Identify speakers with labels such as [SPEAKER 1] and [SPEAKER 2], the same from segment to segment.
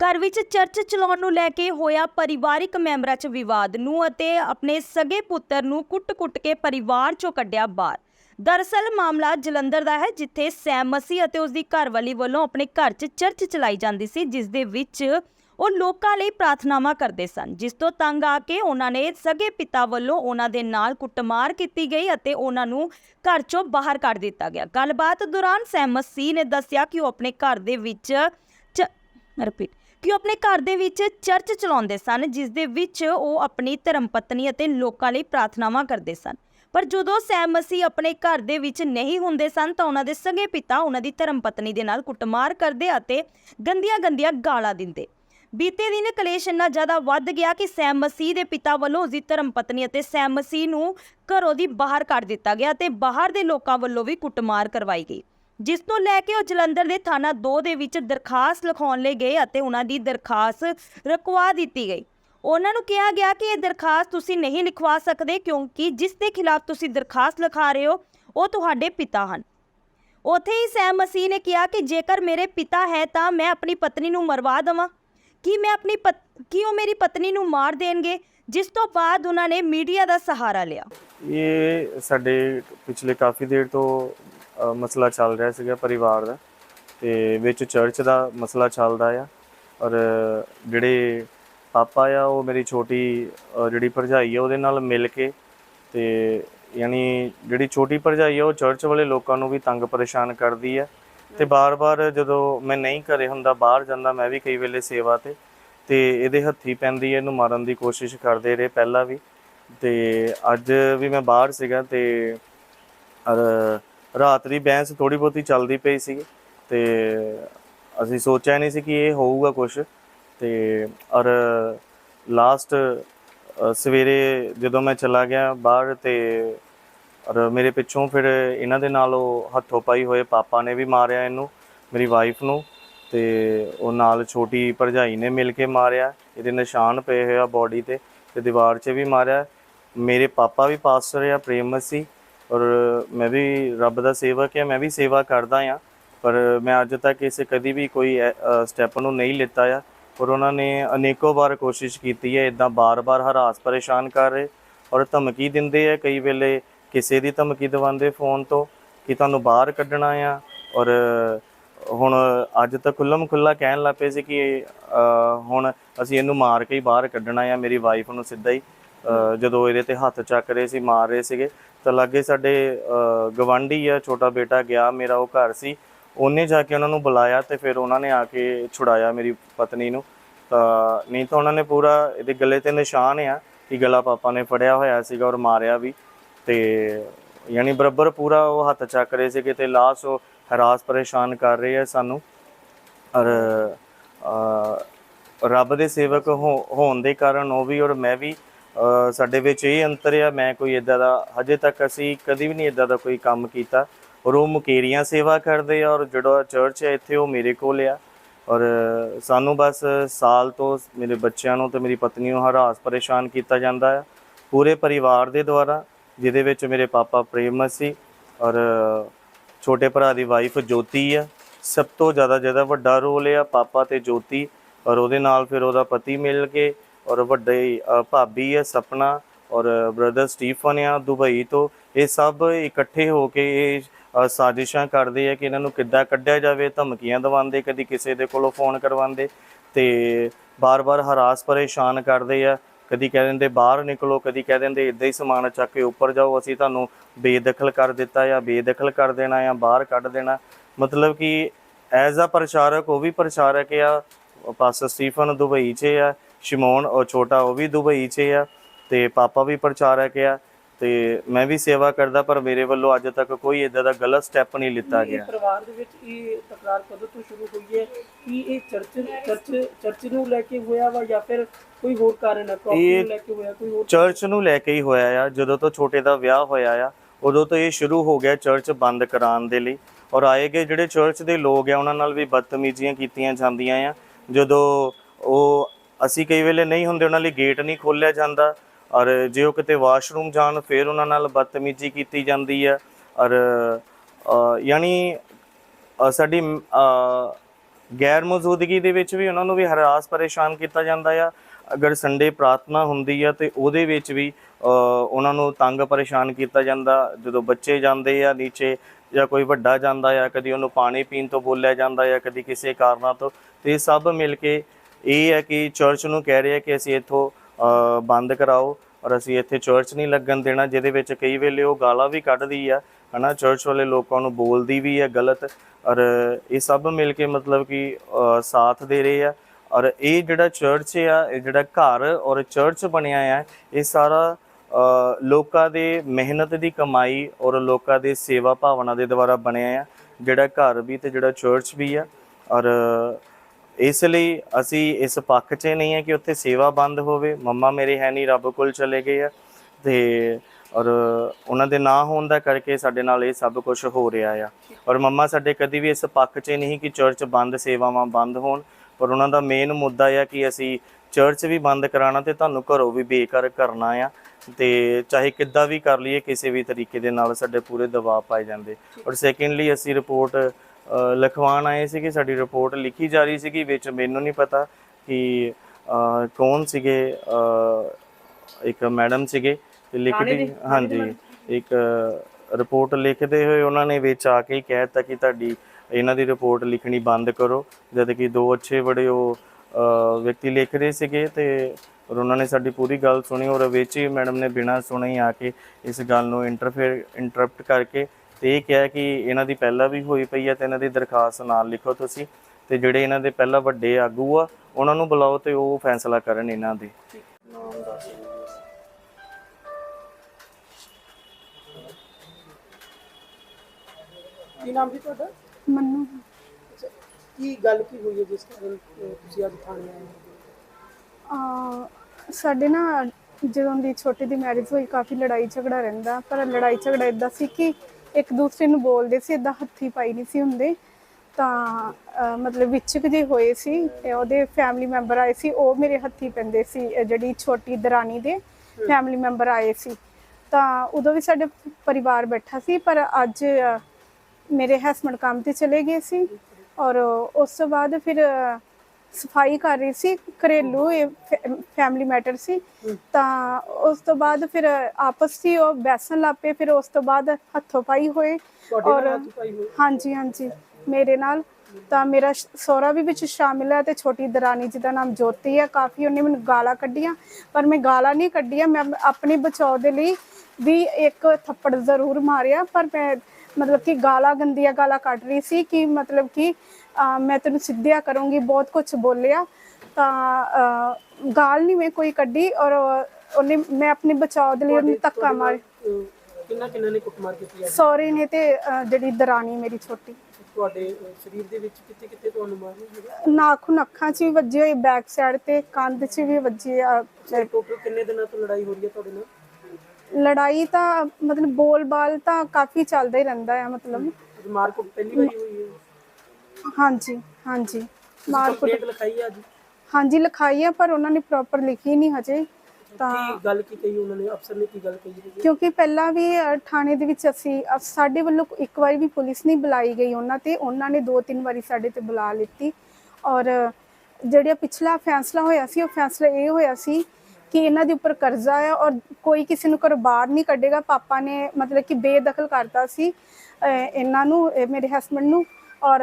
[SPEAKER 1] ਘਰ ਵਿੱਚ ਚਰਚ ਚਲਾਉਣ ਨੂੰ ਲੈ ਕੇ ਹੋਇਆ ਪਰਿਵਾਰਿਕ ਮੈਂਬਰਾਂ 'ਚ ਵਿਵਾਦ ਨੂੰ ਅਤੇ ਆਪਣੇ ਸਗੇ ਪੁੱਤਰ ਨੂੰ ਕੁੱਟ-ਕੁੱਟ ਕੇ ਪਰਿਵਾਰ 'ਚੋਂ ਕੱਢਿਆ ਬਾਹਰ। ਦਰਅਸਲ ਮਾਮਲਾ ਜਲੰਧਰ ਦਾ ਹੈ, ਜਿੱਥੇ ਸੈਮ ਮਸੀਹ ਅਤੇ ਉਸ ਦੀ ਘਰਵਾਲੀ ਵੱਲੋਂ ਆਪਣੇ ਘਰ 'ਚ ਚਰਚ ਚਲਾਈ ਜਾਂਦੀ ਸੀ, ਜਿਸ ਦੇ ਵਿੱਚ ਉਹ ਲੋਕਾਂ ਲਈ ਪ੍ਰਾਰਥਨਾਵਾਂ ਕਰਦੇ ਸਨ, ਜਿਸ ਤੋਂ ਤੰਗ ਆ ਕੇ ਉਹਨਾਂ ਨੇ ਸਗੇ ਪਿਤਾ ਵੱਲੋਂ ਉਹਨਾਂ ਦੇ ਨਾਲ ਕੁੱਟਮਾਰ ਕੀਤੀ ਗਈ ਅਤੇ ਉਹਨਾਂ ਨੂੰ ਘਰ 'ਚੋਂ ਬਾਹਰ ਕੱਢ ਦਿੱਤਾ ਗਿਆ। ਗੱਲਬਾਤ ਦੌਰਾਨ ਸੈਮ ਮਸੀਹ ਨੇ ਦੱਸਿਆ ਕਿ ਉਹ ਆਪਣੇ ਘਰ ਦੇ ਵਿੱਚ ਰਿਪੀਟ ਕਿ ਉਹ ਆਪਣੇ ਘਰ ਦੇ ਵਿੱਚ ਚਰਚ ਚਲਾਉਂਦੇ ਸਨ, ਜਿਸ ਦੇ ਵਿੱਚ ਉਹ ਆਪਣੀ ਧਰਮ ਪਤਨੀ ਅਤੇ ਲੋਕਾਂ ਲਈ ਪ੍ਰਾਰਥਨਾਵਾਂ ਕਰਦੇ ਸਨ। ਪਰ ਜਦੋਂ ਸੈਮ ਮਸੀਹ ਆਪਣੇ ਘਰ ਦੇ ਵਿੱਚ ਨਹੀਂ ਹੁੰਦੇ ਸਨ, ਤਾਂ ਉਹਨਾਂ ਦੇ ਸਗੇ ਪਿਤਾ ਉਹਨਾਂ ਦੀ ਧਰਮ ਪਤਨੀ ਦੇ ਨਾਲ ਕੁੱਟਮਾਰ ਕਰਦੇ ਅਤੇ ਗੰਦੀਆਂ-ਗੰਦੀਆਂ ਗਾਲਾਂ ਦਿੰਦੇ। ਬੀਤੇ ਦਿਨ ਕਲੇਸ਼ ਇੰਨਾ ਜ਼ਿਆਦਾ ਵੱਧ ਗਿਆ ਕਿ ਸੈਮ ਮਸੀਹ ਦੇ ਪਿਤਾ ਵੱਲੋਂ ਉਸ ਦੀ ਧਰਮ ਪਤਨੀ ਅਤੇ ਸੈਮ ਮਸੀਹ ਨੂੰ ਘਰੋਂ ਦੀ ਬਾਹਰ ਕੱਢ ਦਿੱਤਾ ਗਿਆ ਤੇ ਬਾਹਰ ਦੇ ਲੋਕਾਂ ਵੱਲੋਂ ਵੀ ਕੁੱਟਮਾਰ ਕਰਵਾਈ ਗਈ। ਜਿਸ ਨੂੰ ਲੈ ਕੇ ਉਹ ਜਲੰਧਰ ਦੇ ਥਾਣਾ 2 ਦੇ ਵਿੱਚ ਦਰਖਾਸਤ ਲਿਖਾਉਣ ਲਈ ਗਏ ਅਤੇ ਉਹਨਾਂ ਦੀ ਦਰਖਾਸਤ ਰੁਕਵਾ ਦਿੱਤੀ ਗਈ। ਉਹਨਾਂ ਨੂੰ ਕਿਹਾ ਗਿਆ ਕਿ ਇਹ ਦਰਖਾਸਤ ਤੁਸੀਂ ਨਹੀਂ ਲਿਖਵਾ ਸਕਦੇ ਕਿਉਂਕਿ ਜਿਸ ਦੇ ਖਿਲਾਫ ਤੁਸੀਂ ਦਰਖਾਸਤ ਲਿਖਾ ਰਹੇ ਹੋ, ਉਹ ਤੁਹਾਡੇ ਪਿਤਾ ਹਨ। ਉਥੇ ਹੀ ਸੈਮ ਮਸੀਹ ਨੇ ਕਿਹਾ ਕਿ ਜੇਕਰ ਮੇਰੇ ਪਿਤਾ ਹੈ ਤਾਂ ਮੈਂ ਆਪਣੀ ਪਤਨੀ ਨੂੰ ਮਰਵਾ ਦੇਵਾਂ। ਕੀ ਮੈਂ ਆਪਣੀ ਪਤ- ਕੀ ਉਹ ਮੇਰੀ ਪਤਨੀ ਨੂੰ ਮਾਰ ਦੇਣਗੇ? ਜਿਸ ਤੋਂ ਬਾਅਦ ਉਹਨਾਂ ਨੇ ਮੀਡੀਆ ਦਾ ਸਹਾਰਾ ਲਿਆ।
[SPEAKER 2] ਇਹ ਸਾਡੇ ਪਿਛਲੇ ਕਾਫੀ ਦੇਰ ਤੋਂ ਮਸਲਾ ਚੱਲ ਰਿਹਾ ਸੀਗਾ ਪਰਿਵਾਰ ਦਾ ਤੇ ਵਿੱਚ ਚਰਚ ਦਾ ਮਸਲਾ ਚੱਲਦਾ ਆ ਔਰ ਜਿਹੜੇ ਪਾਪਾ ਆ ਉਹ ਮੇਰੀ ਛੋਟੀ ਜਿਹੜੀ ਭਰਜਾਈ ਆ ਉਹਦੇ ਨਾਲ ਮਿਲ ਕੇ ਤੇ ਯਾਨੀ ਜਿਹੜੀ ਛੋਟੀ ਭਰਜਾਈ ਆ ਉਹ ਚਰਚ ਵਾਲੇ ਲੋਕਾਂ ਨੂੰ ਵੀ ਤੰਗ ਪਰੇਸ਼ਾਨ ਕਰਦੀ ਆ ਤੇ ਬਾਰ-ਬਾਰ ਜਦੋਂ ਮੈਂ ਨਹੀਂ ਘਰੇ ਹੁੰਦਾ ਬਾਹਰ ਜਾਂਦਾ ਮੈਂ ਵੀ ਕਈ ਵੇਲੇ ਸੇਵਾ ਤੇ ਤੇ ਇਹਦੇ ਹੱਥੀ ਪੈਂਦੀ ਇਹਨੂੰ ਮਾਰਨ ਦੀ ਕੋਸ਼ਿਸ਼ ਕਰਦੇ ਰਹੇ ਪਹਿਲਾਂ ਵੀ ਤੇ ਅੱਜ ਵੀ ਮੈਂ ਬਾਹਰ ਸੀਗਾ ਤੇ ਅਰ ਰਾਤ ਦੀ ਬਹਿਸ ਥੋੜੀ ਬਹੁਤੀ ਚੱਲਦੀ ਪਈ ਸੀ ਤੇ ਅਸੀਂ ਸੋਚਿਆ ਨਹੀਂ ਸੀ ਕਿ ਇਹ ਹੋਊਗਾ ਕੁਝ ਤੇ ਔਰ ਲਾਸਟ ਸਵੇਰੇ ਜਦੋਂ ਮੈਂ ਚਲਾ ਗਿਆ ਬਾਹਰ ਤੇ ਔਰ ਮੇਰੇ ਪਿੱਛੋਂ ਫਿਰ ਇਹਨਾਂ ਦੇ ਨਾਲ ਉਹ ਹੱਥੋਂ ਪਾਈ ਹੋਏ ਪਾਪਾ ਨੇ ਵੀ ਮਾਰਿਆ ਇਹਨੂੰ, ਮੇਰੀ ਵਾਈਫ ਨੂੰ ਤੇ ਉਹ ਨਾਲ ਛੋਟੀ ਭਰਜਾਈ ਨੇ ਮਿਲ ਕੇ ਮਾਰਿਆ, ਇਹਦੇ ਨਿਸ਼ਾਨ ਪਏ ਹੋਏ ਆ ਬਾਡੀ ਤੇ ਤੇ ਦੀਵਾਰ 'ਚ ਵੀ ਮਾਰਿਆ। ਮੇਰੇ ਪਾਪਾ ਵੀ ਪਾਸਟਰ ਆ ਪ੍ਰੇਮ ਸੀ ਔਰ ਮੈਂ ਵੀ ਰੱਬ ਦਾ ਸੇਵਕ ਹਾਂ, ਮੈਂ ਵੀ ਸੇਵਾ ਕਰਦਾ ਹਾਂ। ਪਰ ਮੈਂ ਅੱਜ ਤੱਕ ਇਸੇ ਕਦੀ ਵੀ ਕੋਈ ਸਟੈਪ ਨੂੰ ਨਹੀਂ ਲਿੱਤਾ ਆ। ਔਰ ਉਹਨਾਂ ਨੇ ਅਨੇਕੋ ਵਾਰ ਕੋਸ਼ਿਸ਼ ਕੀਤੀ ਹੈ ਇਦਾਂ ਬਾਰ-ਬਾਰ ਹਰਾਸ, ਪਰੇਸ਼ਾਨ ਕਰ ਰਹੇ ਔਰ ਧਮਕੀ ਦਿੰਦੇ ਆ ਕਈ ਵੇਲੇ ਕਿਸੇ ਦੀ ਧਮਕੀ ਦਿਵਾਉਂਦੇ ਫੋਨ ਤੋਂ ਕਿ ਤੁਹਾਨੂੰ ਬਾਹਰ ਕੱਢਣਾ ਆ। ਔਰ ਹੁਣ ਅੱਜ ਤਾਂ ਖੁੱਲਮ ਖੁੱਲਾ ਕਹਿਣ ਲੱਗ ਪਏ ਸੀ ਕਿ ਹੁਣ ਅਸੀਂ ਇਹਨੂੰ ਮਾਰ ਕੇ ਹੀ ਬਾਹਰ ਕੱਢਣਾ ਆ। ਮੇਰੀ ਵਾਈਫ ਨੂੰ ਸਿੱਧਾ ਹੀ ਜਦੋਂ ਇਹਦੇ ਤੇ ਹੱਥ ਚੱਕ ਰਹੇ ਸੀ, ਮਾਰ ਰਹੇ ਸੀਗੇ। ਤਾਂ ਲਾਗੇ ਸਾਡੇ ਗਵਾਂਢੀ ਆ, ਛੋਟਾ ਬੇਟਾ ਗਿਆ, ਮੇਰਾ ਉਹ ਘਰ ਸੀ। ਉਹਨੇ ਜਾ ਕੇ ਉਹਨਾਂ ਨੂੰ ਬੁਲਾਇਆ ਤੇ ਫਿਰ ਉਹਨਾਂ ਨੇ ਆ ਕੇ ਛੁਡਾਇਆ ਮੇਰੀ ਪਤਨੀ ਨੂੰ। ਤਾਂ ਨਹੀਂ ਤਾਂ ਉਹਨਾਂ ਨੇ ਪੂਰਾ ਇਹਦੇ ਗਲੇ ਤੇ ਨਿਸ਼ਾਨ ਆ ਕਿ ਗਲਾ ਪਾਪਾ ਨੇ ਫੜਿਆ ਹੋਇਆ ਸੀਗਾ ਔਰ ਮਾਰਿਆ ਵੀ। ਤੇ ਯਾਨੀ ਬਰਾਬਰ ਪੂਰਾ ਉਹ ਹੱਥ ਚੱਕ ਰਹੇ ਸੀਗੇ ਤੇ ਲਾਸ਼ ਉਹ ਹਰਾਸ ਪਰੇਸ਼ਾਨ ਕਰ ਰਹੇ ਆ ਸਾਨੂੰ। ਔਰ ਰੱਬ ਦੇ ਸੇਵਕ ਹੋ- ਹੋਣ ਦੇ ਕਾਰਨ ਉਹ ਵੀ ਔਰ ਮੈਂ ਵੀ ਸਾਡੇ ਵਿੱਚ ਇਹ ਅੰਤਰ ਆ, ਮੈਂ ਕੋਈ ਇਦਾਂ ਦਾ, ਹਜੇ ਤੱਕ ਅਸੀਂ ਕਦੀ ਵੀ ਨਹੀਂ ਇਦਾਂ ਦਾ ਕੋਈ ਕੰਮ ਕੀਤਾ। ਔਰ ਉਹ ਮੁਕੇਰੀਆਂ ਸੇਵਾ ਕਰਦੇ ਆ, ਔਰ ਜਿਹੜਾ ਚਰਚ ਹੈ ਇੱਥੇ ਉਹ ਮੇਰੇ ਕੋਲ ਆ। ਔਰ ਸਾਨੂੰ ਬਸ ਸਾਲ ਤੋਂ ਮੇਰੇ ਬੱਚਿਆਂ ਨੂੰ ਤੇ ਮੇਰੀ ਪਤਨੀ ਨੂੰ ਹਰਾਸ ਪਰੇਸ਼ਾਨ ਕੀਤਾ ਜਾਂਦਾ ਆ, ਪੂਰੇ ਪਰਿਵਾਰ ਦੇ ਦੁਆਰਾ, ਜਿਹਦੇ ਵਿੱਚ ਮੇਰੇ ਪਾਪਾ ਪ੍ਰੇਮ ਸੀ। ਔਰ ਛੋਟੇ ਭਰਾ ਦੀ ਵਾਈਫ ਜੋਤੀ ਆ, ਸਭ ਤੋਂ ਜ਼ਿਆਦਾ ਜਿਹਦਾ ਵੱਡਾ ਰੋਲ ਆ, ਪਾਪਾ ਤੇ ਜੋਤੀ। ਔਰ ਉਹਦੇ ਨਾਲ ਫਿਰ ਉਹਦਾ ਪਤੀ ਮਿਲ ਕੇ ਔਰ ਵੱਡੇ ਭਾਬੀ ਹੈ ਸਪਨਾ ਔਰ ਬ੍ਰਦਰ ਸਟੀਫਨ ਆ ਦੁਬਈ ਤੋਂ, ਇਹ ਸਭ ਇਕੱਠੇ ਹੋ ਕੇ ਇਹ ਸਾਜ਼ਿਸ਼ਾਂ ਕਰਦੇ ਆ ਕਿ ਇਹਨਾਂ ਨੂੰ ਕਿੱਦਾਂ ਕੱਢਿਆ ਜਾਵੇ, ਧਮਕੀਆਂ ਦਵਾਉਂਦੇ, ਕਦੀ ਕਿਸੇ ਦੇ ਕੋਲੋਂ ਫੋਨ ਕਰਵਾਉਂਦੇ ਤੇ ਬਾਰ-ਬਾਰ ਹਰਾਸ ਪਰੇਸ਼ਾਨ ਕਰਦੇ ਆ। ਕਦੀ ਕਹਿ ਦਿੰਦੇ ਬਾਹਰ ਨਿਕਲੋ, ਕਦੀ ਕਹਿ ਦਿੰਦੇ ਇਦਾਂ ਹੀ ਸਮਾਨ ਚੱਕ ਕੇ ਉੱਪਰ ਜਾਓ, ਅਸੀਂ ਤੁਹਾਨੂੰ ਬੇਦਖਲ ਕਰ ਦਿੱਤਾ ਜਾਂ ਬੇਦਖਲ ਕਰ ਦੇਣਾ ਜਾਂ ਬਾਹਰ ਕੱਢ ਦੇਣਾ। ਮਤਲਬ ਕਿ ਐਜ਼ ਅ ਪ੍ਰਚਾਰਕ, ਉਹ ਵੀ ਪ੍ਰਚਾਰਕ ਆ। ਪਾਸਟਰ ਸਟੀਫਨ ਦੁਬਈ 'ਚ ਆ। ਸ਼ਿਮੋਨ ਉਹ ਛੋਟਾ ਉਹ ਵੀ ਦੁਬਈ 'ਚ ਆ ਤੇ ਪਾਪਾ ਵੀ ਪ੍ਰਚਾਰਕ ਆ ਤੇ ਮੈਂ ਵੀ ਸੇਵਾ ਕਰਦਾ ਪਰ ਮੇਰੇ ਵੱਲੋਂ ਅੱਜ ਤੱਕ ਕੋਈ ਇਦਾਂ ਦਾ ਗਲਤ ਸਟੈਪ ਨਹੀਂ ਲਿੱਤਾ ਗਿਆ।
[SPEAKER 3] ਪਰਿਵਾਰ ਦੇ ਵਿੱਚ ਇਹ ਤਕਰਾਰ ਕਦੋਂ ਤੋਂ ਸ਼ੁਰੂ ਹੋਈ ਹੈ? ਕੀ ਇਹ ਚਰਚ ਚਰਚ ਚਰਚ ਨੂੰ ਲੈ ਕੇ ਹੋਇਆ ਵਾ ਜਾਂ ਫਿਰ ਕੋਈ ਹੋਰ ਕਾਰਨ ਹੈ ਨੂੰ ਲੈ ਕੇ ਹੋਇਆ ਕੋਈ ਹੋਰ
[SPEAKER 2] ਚਰਚ ਨੂੰ ਲੈ ਕੇ ਹੀ ਹੋਇਆ ਆ। ਜਦੋਂ ਤੋਂ ਛੋਟੇ ਦਾ ਵਿਆਹ ਹੋਇਆ ਆ ਉਦੋਂ ਤੋਂ ਇਹ ਸ਼ੁਰੂ ਹੋ ਗਿਆ ਚਰਚ ਬੰਦ ਕਰਾਉਣ ਦੇ ਲਈ। ਔਰ ਆਏ ਗਏ ਜਿਹੜੇ ਚਰਚ ਦੇ ਲੋਕ ਆ ਉਹਨਾਂ ਨਾਲ ਵੀ ਬਦਤਮੀਜ਼ੀਆਂ ਕੀਤੀਆਂ ਜਾਂਦੀਆਂ ਆ। ਜਦੋਂ ਉਹ ਅਸੀਂ ਕਈ ਵੇਲੇ ਨਹੀਂ ਹੁੰਦੇ, ਉਹਨਾਂ ਲਈ ਗੇਟ ਨਹੀਂ ਖੋਲ੍ਹਿਆ ਜਾਂਦਾ। ਔਰ ਜੇ ਉਹ ਕਿਤੇ ਵਾਸ਼ਰੂਮ ਜਾਣ, ਫਿਰ ਉਹਨਾਂ ਨਾਲ ਬਦਤਮੀਜ਼ੀ ਕੀਤੀ ਜਾਂਦੀ ਆ। ਔਰ ਯਾਨੀ ਸਾਡੀ ਗੈਰ ਮੌਜੂਦਗੀ ਦੇ ਵਿੱਚ ਵੀ ਉਹਨਾਂ ਨੂੰ ਵੀ ਹਰਾਸ ਪਰੇਸ਼ਾਨ ਕੀਤਾ ਜਾਂਦਾ ਆ। ਅਗਰ ਸੰਡੇ ਪ੍ਰਾਰਥਨਾ ਹੁੰਦੀ ਆ, ਤੇ ਉਹਦੇ ਵਿੱਚ ਵੀ ਉਹਨਾਂ ਨੂੰ ਤੰਗ ਪਰੇਸ਼ਾਨ ਕੀਤਾ ਜਾਂਦਾ। ਜਦੋਂ ਬੱਚੇ ਜਾਂਦੇ ਆ ਨੀਚੇ, ਜਾਂ ਕੋਈ ਵੱਡਾ ਜਾਂਦਾ ਆ, ਕਦੀ ਉਹਨੂੰ ਪਾਣੀ ਪੀਣ ਤੋਂ ਬੋਲਿਆ ਜਾਂਦਾ ਆ, ਕਦੀ ਕਿਸੇ ਕਾਰਨਾਂ ਤੋਂ। ਤੇ ਇਹ ਸਭ ਮਿਲ ਕੇ ਇਹ ਹੈ ਕਿ ਚਰਚ ਨੂੰ ਕਹਿ ਰਹੇ ਆ ਕਿ ਅਸੀਂ ਇੱਥੋਂ ਬੰਦ ਕਰਾਓ ਔਰ ਅਸੀਂ ਇੱਥੇ ਚਰਚ ਨਹੀਂ ਲੱਗਣ ਦੇਣਾ, ਜਿਹਦੇ ਵਿੱਚ ਕਈ ਵੇਲੇ ਉਹ ਗਾਲਾਂ ਵੀ ਕੱਢਦੀ ਆ, ਹਨਾ? ਚਰਚ ਵਾਲੇ ਲੋਕਾਂ ਨੂੰ ਬੋਲਦੀ ਵੀ ਹੈ ਗਲਤ ਔਰ ਇਹ ਸਭ ਮਿਲ ਕੇ ਮਤਲਬ ਕਿ ਸਾਥ ਦੇ ਰਹੇ ਆ ਔਰ ਇਹ ਜਿਹੜਾ ਚਰਚ ਆ, ਇਹ ਜਿਹੜਾ ਘਰ ਔਰ ਚਰਚ ਬਣਿਆ ਆ, ਇਹ ਸਾਰਾ ਲੋਕਾਂ ਦੇ ਮਿਹਨਤ ਦੀ ਕਮਾਈ ਔਰ ਲੋਕਾਂ ਦੇ ਸੇਵਾ ਭਾਵਨਾ ਦੇ ਦੁਆਰਾ ਬਣਿਆ ਆ, ਜਿਹੜਾ ਘਰ ਵੀ ਤੇ ਜਿਹੜਾ ਚਰਚ ਵੀ ਆ ਔਰ ਇਸ ਲਈ ਅਸੀਂ ਇਸ ਪੱਖ 'ਚ ਨਹੀਂ ਹੈ ਕਿ ਉੱਥੇ ਸੇਵਾ ਬੰਦ ਹੋਵੇ, ਮੰਮਾ ਮੇਰੇ ਹੈ ਨਹੀਂ, ਰੱਬ ਕੋਲ ਚਲੇ ਗਏ ਆ ਤੇ ਔਰ ਉਹਨਾਂ ਦੇ ਨਾ ਹੋਣ ਦਾ ਕਰਕੇ ਸਾਡੇ ਨਾਲ ਇਹ ਸਭ ਕੁਝ ਹੋ ਰਿਹਾ ਆ। ਔਰ ਮੰਮਾ ਸਾਡੇ ਕਦੀ ਵੀ ਇਸ ਪੱਖ 'ਚ ਨਹੀਂ ਕਿ ਚਰਚ ਬੰਦ, ਸੇਵਾਵਾਂ ਬੰਦ ਹੋਣ, ਪਰ ਉਹਨਾਂ ਦਾ ਮੇਨ ਮੁੱਦਾ ਆ ਕਿ ਅਸੀਂ ਚਰਚ ਵੀ ਬੰਦ ਕਰਾਣਾ ਤੇ ਤੁਹਾਨੂੰ ਘਰੋਂ ਵੀ ਬੇਕਾਰ ਕਰਨਾ ਆ ਤੇ ਚਾਹੇ ਕਿੱਦਾਂ ਵੀ ਕਰ ਲਈਏ, ਕਿਸੇ ਵੀ ਤਰੀਕੇ ਦੇ ਨਾਲ ਸਾਡੇ ਪੂਰੇ ਦਬਾਅ ਪਾਏ ਜਾਂਦੇ। ਔਰ ਸੈਕੰਡਲੀ ਅਸੀਂ ਰਿਪੋਰਟ ਲਿਖਵਾਉਣ ਆਏ ਸੀ ਕਿ ਸਾਡੀ ਰਿਪੋਰਟ ਲਿਖੀ ਜਾ ਰਹੀ ਸੀਗੀ ਵਿੱਚ ਮੈਨੂੰ ਨਹੀਂ ਪਤਾ ਕਿ ਕੌਣ ਸੀਗੇ ਇੱਕ ਮੈਡਮ ਸੀਗੇ ਤੇ ਲਿਖਦੀ ਹਾਂਜੀ? ਇੱਕ ਰਿਪੋਰਟ ਲਿਖਦੇ ਹੋਏ ਉਹਨਾਂ ਨੇ ਵਿੱਚ ਆ ਕੇ ਹੀ ਕਹਿ ਦਿੱਤਾ ਕਿ ਤੁਹਾਡੀ ਇਹਨਾਂ ਦੀ ਰਿਪੋਰਟ ਲਿਖਣੀ ਬੰਦ ਕਰੋ ਜਦ ਕਿ ਦੋ ਅੱਛੇ ਬੜੇ ਉਹ ਵਿਅਕਤੀ ਲਿਖ ਰਹੇ ਸੀਗੇ ਤੇ ਔਰ ਉਹਨਾਂ ਨੇ ਸਾਡੀ ਪੂਰੀ ਗੱਲ ਸੁਣੀ ਔਰ ਵਿੱਚ ਹੀ ਮੈਡਮ ਨੇ ਬਿਨਾਂ ਸੁਣੇ ਹੀ ਆ ਕੇ ਇਸ ਗੱਲ ਨੂੰ ਇੰਟਰਫੇਅਰ ਇੰਟਰਪਟ ਕਰਕੇ ਤੇ ਇਹ ਕਿਹਾ ਕਿ ਇਹਨਾਂ ਦੀ ਪਹਿਲਾਂ ਵੀ ਹੋਈ ਪਈ ਹੈ ਤੇ ਇਹਨਾਂ ਦੀ ਦਰਖਾਸਤ ਨਾਲ ਲਿਖੋ ਤੁਸੀਂ ਤੇ ਜਿਹੜੇ ਇਹਨਾਂ ਦੇ ਪਹਿਲਾਂ ਵੱਡੇ ਆਗੂ ਆ ਉਹਨਾਂ ਨੂੰ ਬੁਲਾਓ ਤੇ ਉਹ ਫੈਸਲਾ ਕਰਨ ਇਹਨਾਂ ਦੇ।
[SPEAKER 3] ਨਾਮ ਦੱਸ ਦਿਓ। ਕੀ ਨਾਮ ਜੀ ਤੁਹਾਡਾ?
[SPEAKER 4] ਮੰਨੂ
[SPEAKER 3] ਕੀ ਗੱਲ ਕੀ ਹੋਈ ਹੈ ਜਿਸ ਕਾਰਨ ਤੁਸੀਂ ਅੱਜ ਥਾਣੇ ਆਏ ਹੋ?
[SPEAKER 4] ਅਹ ਸਾਡੇ ਨਾ ਜਦੋਂ ਦੀ ਛੋਟੀ ਦੀ ਮੈਰਿਜ ਹੋਈ ਕਾਫੀ ਲੜਾਈ ਝਗੜਾ ਰਹਿੰਦਾ ਪਰ ਲੜਾਈ ਝਗੜਾ ਇਦਾਂ ਸੀ ਕਿ ਇੱਕ ਦੂਸਰੇ ਨੂੰ ਬੋਲਦੇ ਸੀ ਇਦਾਂ ਹੱਥੀ ਪਾਈ ਨਹੀਂ ਸੀ ਹੁੰਦੇ। ਤਾਂ ਮਤਲਬ ਵਿਚਕ ਜੇ ਹੋਏ ਸੀ ਤੇ ਉਹਦੇ ਫੈਮਿਲੀ ਮੈਂਬਰ ਆਏ ਸੀ, ਉਹ ਮੇਰੇ ਹੱਥੀ ਪੈਂਦੇ ਸੀ ਜਿਹੜੀ ਛੋਟੀ ਦਰਾਨੀ ਦੇ ਫੈਮਿਲੀ ਮੈਂਬਰ ਆਏ ਸੀ। ਤਾਂ ਉਦੋਂ ਵੀ ਸਾਡੇ ਪਰਿਵਾਰ ਬੈਠਾ ਸੀ, ਪਰ ਅੱਜ ਮੇਰੇ ਹਸਬੰਡ ਕੰਮ ਤੇ ਚਲੇ ਗਏ ਸੀ। ਔਰ ਉਸ ਤੋਂ ਬਾਅਦ ਫਿਰ ਸਫ਼ਾਈ ਕਰ ਰਹੀ ਸੀ ਘਰੇਲੂ ਫੈਮਿਲੀ ਮੈਟਰ ਸੀ। ਤਾਂ ਉਸ ਤੋਂ ਬਾਅਦ ਫਿਰ ਆਪਸ ਹੀ ਉਹ ਬੈਸਣ ਲੱਪੇ ਫਿਰ ਉਸ ਤੋਂ ਬਾਅਦ ਹੱਥੋਂ ਪਾਈ ਹੋਏ ਔਰ ਹਾਂਜੀ ਹਾਂਜੀ ਮੇਰੇ ਨਾਲ। ਤਾਂ ਮੇਰਾ ਸ਼- ਸਹੁਰਾ ਵੀ ਵਿੱਚ ਸ਼ਾਮਿਲ ਹੈ ਤੇ ਛੋਟੀ ਦਰਾਨੀ ਜਿਹਦਾ ਨਾਮ ਜੋਤੀ ਹੈ ਕਾਫੀ ਉਹਨੇ ਮੈਨੂੰ ਗਾਲਾਂ ਕੱਢੀਆਂ। ਪਰ ਮੈਂ ਗਾਲਾਂ ਨਹੀਂ ਕੱਢੀਆਂ ਮੈਂ ਆਪਣੇ ਬਚਾਅ ਦੇ ਲਈ ਵੀ ਇੱਕ ਥੱਪੜ ਜ਼ਰੂਰ ਮਾਰਿਆ ਪਰ ਮੈਂ ਮਤਲਬ ਕਿ ਗਾਲਾਂ ਗੰਦੀਆਂ ਗਾਲਾਂ ਕੱਢ ਰਹੀ ਸੀ ਕਿ ਮਤਲਬ ਕਿ ਮੈਂ ਤੈਨੂੰ ਸਿੱਧਿਆ ਕਰੂੰਗੀ ਬਹੁਤ ਕੁਝ ਬੋਲਿਆ। ਤਾਂ ਗਾਲ ਨਹੀਂ ਮੈਂ ਕੋਈ ਕੱਢੀ ਔਰ ਉਹਨੇ ਮੈਂ ਆਪਣੇ ਬਚਾਅ ਦੇ ਲਈ ਉਹਨੂੰ ਧੱਕਾ ਮਾਰ
[SPEAKER 3] ਕਿੰਨਾ ਕਿੰਨਾ ਨੇ ਕੁੱਟਮਾਰ ਕੀਤੀ ਹੈ
[SPEAKER 4] ਸਹੁਰੇ ਨੇ ਤੇ ਜਿਹੜੀ ਦਰਾਨੀ ਮੇਰੀ ਛੋਟੀ।
[SPEAKER 3] ਤੁਹਾਡੇ ਸਰੀਰ ਦੇ ਵਿੱਚ ਕਿੱਥੇ ਕਿੱਥੇ ਤੁਹਾਨੂੰ ਮਾਰਿਆ ਹੈਗਾ
[SPEAKER 4] ਨਾਖੂਨ ਅੱਖਾਂ 'ਚ ਵੀ ਵੱਜੇ ਹੋਏ ਬੈਕ ਸਾਈਡ ਤੇ ਕੰਧ 'ਚ ਵੀ ਵੱਜੇ ਆ।
[SPEAKER 3] ਟੋਟਲ ਕਿੰਨੇ ਦਿਨਾਂ ਤੋਂ ਲੜਾਈ ਹੋ ਰਹੀ ਹੈ ਤੁਹਾਡੇ ਨਾਲ?
[SPEAKER 4] ਲੜਾਈ ਤਾਂ ਮਤਲਬ ਬੋਲ-ਬਾਲ ਤਾਂ ਕਾਫੀ ਚੱਲਦਾ ਹੀ ਰਹਿੰਦਾ ਹੈ ਮਤਲਬ।
[SPEAKER 3] ਅੱਜ ਮਾਰਕੁੱਟ ਪਹਿਲੀ ਵਾਰੀ ਹੋਈ ਹੈ।
[SPEAKER 4] ਹਾਂਜੀ ਹਾਂਜੀ। ਮਾਰਕੁੱਟ
[SPEAKER 3] ਕੰਪਲੇਂਟ ਲਿਖਾਈ ਹੈ ਅੱਜ?
[SPEAKER 4] ਹਾਂਜੀ ਲਿਖਾਈ ਹੈ ਪਰ ਉਹਨਾਂ ਨੇ ਪ੍ਰੋਪਰ ਲਿਖੀ ਨਹੀਂ ਹਜੇ। ਤਾਂ
[SPEAKER 3] ਕੀ ਗੱਲ ਕੀ ਕਹੀ ਉਹਨਾਂ ਨੇ? ਅਫਸਰ ਨੇ ਕੀ ਗੱਲ ਕਹੀ ਹੈ?
[SPEAKER 4] ਕਿਉਂਕਿ ਪਹਿਲਾਂ ਵੀ ਅ, ਥਾਣੇ ਦੇ ਵਿੱਚ ਅਸੀਂ ਅ, ਸਾਡੇ ਵੱਲੋਂ ਇੱਕ ਵਾਰੀ ਵੀ ਪੁਲਿਸ ਨਹੀਂ ਬੁਲਾਈ ਗਈ ਉਹਨਾਂ ਤੇ। ਉਹਨਾਂ ਨੇ ਦੋ ਤਿੰਨ ਵਾਰੀ ਸਾਡੇ ਤੇ ਬੁਲਾ ਲਿੱਤੀ। ਔਰ ਜਿਹੜਾ ਪਿਛਲਾ ਫੈਸਲਾ ਹੋਇਆ ਸੀ ਉਹ ਫੈਸਲਾ ਇਹ ਹੋਇਆ ਸੀ ਕਿ ਇਹਨਾਂ ਦੇ ਉੱਪਰ ਕਰਜ਼ਾ ਹੈ ਔਰ ਕੋਈ ਕਿਸੇ ਨੂੰ ਘਰੋਂ ਬਾਹਰ ਨਹੀਂ ਕੱਢੇਗਾ। ਪਾਪਾ ਨੇ ਮਤਲਬ ਕਿ ਬੇਦਖਲ ਕਰਤਾ ਸੀ ਇਹਨਾਂ ਨੂੰ ਮੇਰੇ ਹਸਬੰਡ ਨੂੰ ਔਰ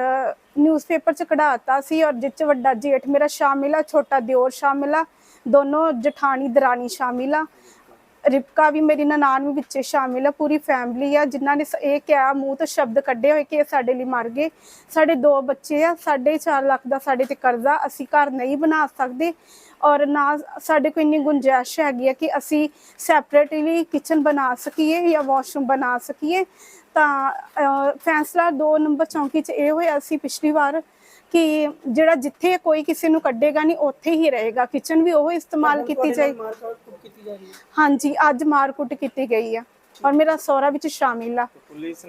[SPEAKER 4] ਨਿਊਜ਼ਪੇਪਰ ਚ ਕਢਾਤਾ ਸੀ ਔਰ ਜਿਹ 'ਚ ਵੱਡਾ ਜੇਠ ਮੇਰਾ ਸ਼ਾਮਿਲ ਆ, ਛੋਟਾ ਦਿਓਰ ਸ਼ਾਮਿਲ ਆ, ਦੋਨੋਂ ਜਠਾਣੀ ਦਰਾਣੀ ਸ਼ਾਮਿਲ ਆ। ਰਿਪਕਾ ਵੀ ਮੇਰੀ ਨਨਾਣ ਵੀ ਵਿੱਚੇ ਸ਼ਾਮਿਲ ਆ, ਪੂਰੀ ਫੈਮਿਲੀ ਆ, ਜਿਨ੍ਹਾਂ ਨੇ ਸ- ਇਹ ਕਿਹਾ, ਮੂੰਹ ਤੋਂ ਸ਼ਬਦ ਕੱਢੇ ਹੋਏ ਕਿ ਇਹ ਸਾਡੇ ਲਈ ਮਰ ਗਏ। ਸਾਡੇ ਦੋ ਬੱਚੇ ਆ 4.5 ਲੱਖ ਦਾ ਸਾਡੇ ਤੇ ਕਰਜ਼ਾ, ਅਸੀਂ ਘਰ ਨਹੀਂ ਬਣਾ ਸਕਦੇ। ਔਰ ਨਾ ਸਾਡੇ ਕੋਲ ਇੰਨੀ ਗੁੰਜਾਇਸ਼ ਹੈਗੀ ਆ ਕਿ ਅਸੀਂ ਸੈਪਰੇਟਲੀ ਕਿਚਨ ਬਣਾ ਸਕੀਏ ਜਾਂ ਵਾਸ਼ਰੂਮ ਬਣਾ ਸਕੀਏ। ਤਾਂ ਫੈਸਲਾ 2 ਨੰਬਰ ਚੌਂਕੀ 'ਚ ਇਹ ਹੋਇਆ ਸੀ ਪਿਛਲੀ ਵਾਰ ਕਿ ਜਿਹੜਾ ਜਿੱਥੇ ਕੋਈ ਕਿਸੇ ਨੂੰ ਕੱਢੇਗਾ ਨਹੀਂ ਉੱਥੇ ਹੀ ਰਹੇਗਾ। ਕਿਚਨ ਵੀ ਉਹ ਇਸਤੇਮਾਲ ਕੀਤੀ ਜਾਏ
[SPEAKER 3] ਮਾਰਕੁੱਟ ਕੀਤੀ ਜਾ ਰਹੀ ਹੈ?
[SPEAKER 4] ਹਾਂਜੀ ਅੱਜ ਮਾਰਕੁੱਟ ਕੀਤੀ ਗਈ ਆ। ਔਰ ਮੇਰਾ ਸਹੁਰਾ ਵਿੱਚ ਸ਼ਾਮਿਲ ਆ।
[SPEAKER 2] ਪੁਲਿਸ